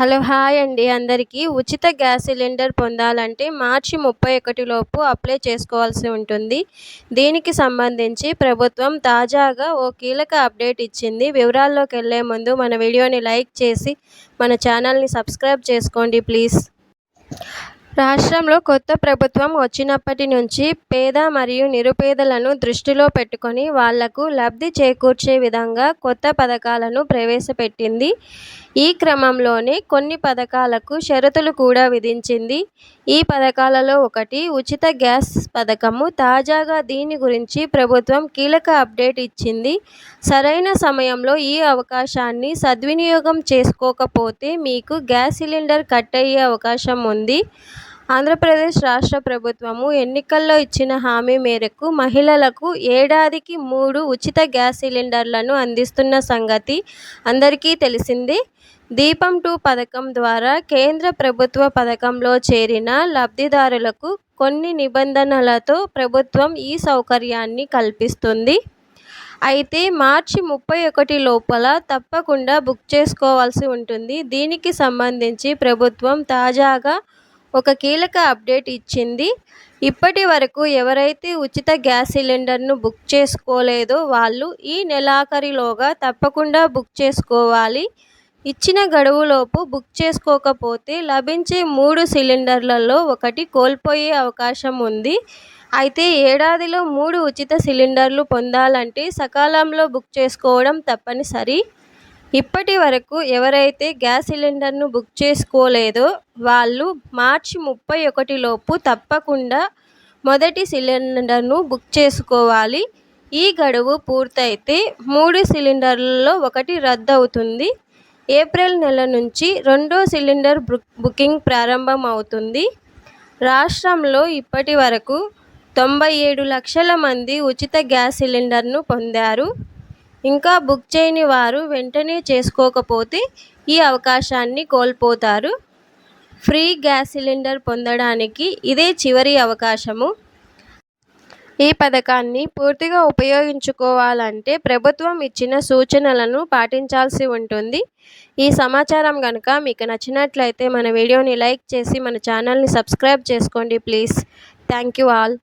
Hello hi అండి అందరికీ. ఉచిత గ్యాస్ సిలిండర్ పొందాలంటే మార్చి ముప్పై ఒకటిలోపు అప్లై చేసుకోవాల్సి ఉంటుంది. దీనికి సంబంధించి ప్రభుత్వం తాజాగా ఓ కీలక అప్డేట్ ఇచ్చింది. వివరాల్లోకి వెళ్ళే ముందు మన వీడియోని లైక్ చేసి మన ఛానల్ని సబ్స్క్రైబ్ చేసుకోండి ప్లీజ్. రాష్ట్రంలో కొత్త ప్రభుత్వం వచ్చినప్పటి నుంచి పేద మరియు నిరుపేదలను దృష్టిలో పెట్టుకొని వాళ్ళకు లబ్ధి చేకూర్చే విధంగా కొత్త పథకాలను ప్రవేశపెట్టింది. ఈ క్రమంలోనే కొన్ని పథకాలకు షరతులు కూడా విధించింది. ఈ పథకాలలో ఒకటి ఉచిత గ్యాస్ పథకము. తాజాగా దీని గురించి ప్రభుత్వం కీలక అప్డేట్ ఇచ్చింది. సరైన సమయంలో ఈ అవకాశాన్ని సద్వినియోగం చేసుకోకపోతే మీకు గ్యాస్ సిలిండర్ కట్ అయ్యే అవకాశం ఉంది. ఆంధ్రప్రదేశ్ రాష్ట్ర ప్రభుత్వము ఎన్నికల్లో ఇచ్చిన హామీ మేరకు మహిళలకు ఏడాదికి మూడు ఉచిత గ్యాస్ సిలిండర్లను అందిస్తున్న సంగతి అందరికీ తెలిసిందే. దీపం టూ పథకం ద్వారా కేంద్ర ప్రభుత్వ పథకంలో చేరిన లబ్ధిదారులకు కొన్ని నిబంధనలతో ప్రభుత్వం ఈ సౌకర్యాన్ని కల్పిస్తుంది. అయితే మార్చి ముప్పై ఒకటి లోపల తప్పకుండా బుక్ చేసుకోవాల్సి ఉంటుంది. దీనికి సంబంధించి ప్రభుత్వం తాజాగా ఒక కీలక అప్డేట్ ఇచ్చింది. ఇప్పటి వరకు ఎవరైతే ఉచిత గ్యాస్ సిలిండర్ను బుక్ చేసుకోలేదో వాళ్ళు ఈ నెలాఖరిలోగా తప్పకుండా బుక్ చేసుకోవాలి. ఇచ్చిన గడువులోపు బుక్ చేసుకోకపోతే లభించే మూడు సిలిండర్లలో ఒకటి కోల్పోయే అవకాశం ఉంది. అయితే ఏడాదిలో మూడు ఉచిత సిలిండర్లు పొందాలంటే సకాలంలో బుక్ చేసుకోవడం తప్పనిసరి. ఇప్పటి వరకు ఎవరైతే గ్యాస్ సిలిండర్ను బుక్ చేసుకోలేదో వాళ్ళు మార్చి ముప్పై ఒకటిలోపు తప్పకుండా మొదటి సిలిండర్ను బుక్ చేసుకోవాలి. ఈ గడువు పూర్తయితే మూడు సిలిండర్లలో ఒకటి రద్దు అవుతుంది ఏప్రిల్ నెల నుంచి రెండో సిలిండర్ బుకింగ్ ప్రారంభం అవుతుంది రాష్ట్రంలో ఇప్పటి వరకు తొంభై ఏడు లక్షల మంది ఉచిత గ్యాస్ సిలిండర్ను పొందారు. ఇంకా బుక్ చేయని వారు వెంటనే చేసుకోకపోతే ఈ అవకాశాన్ని కోల్పోతారు. ఫ్రీ గ్యాస్ సిలిండర్ పొందడానికి ఇదే చివరి అవకాశము. ఈ పథకాన్ని పూర్తిగా ఉపయోగించుకోవాలంటే ప్రభుత్వం ఇచ్చిన సూచనలను పాటించాల్సి ఉంటుంది. ఈ సమాచారం కనుక మీకు నచ్చినట్లయితే మన వీడియోని లైక్ చేసి మన ఛానల్ని సబ్స్క్రైబ్ చేసుకోండి ప్లీజ్. Thank you all.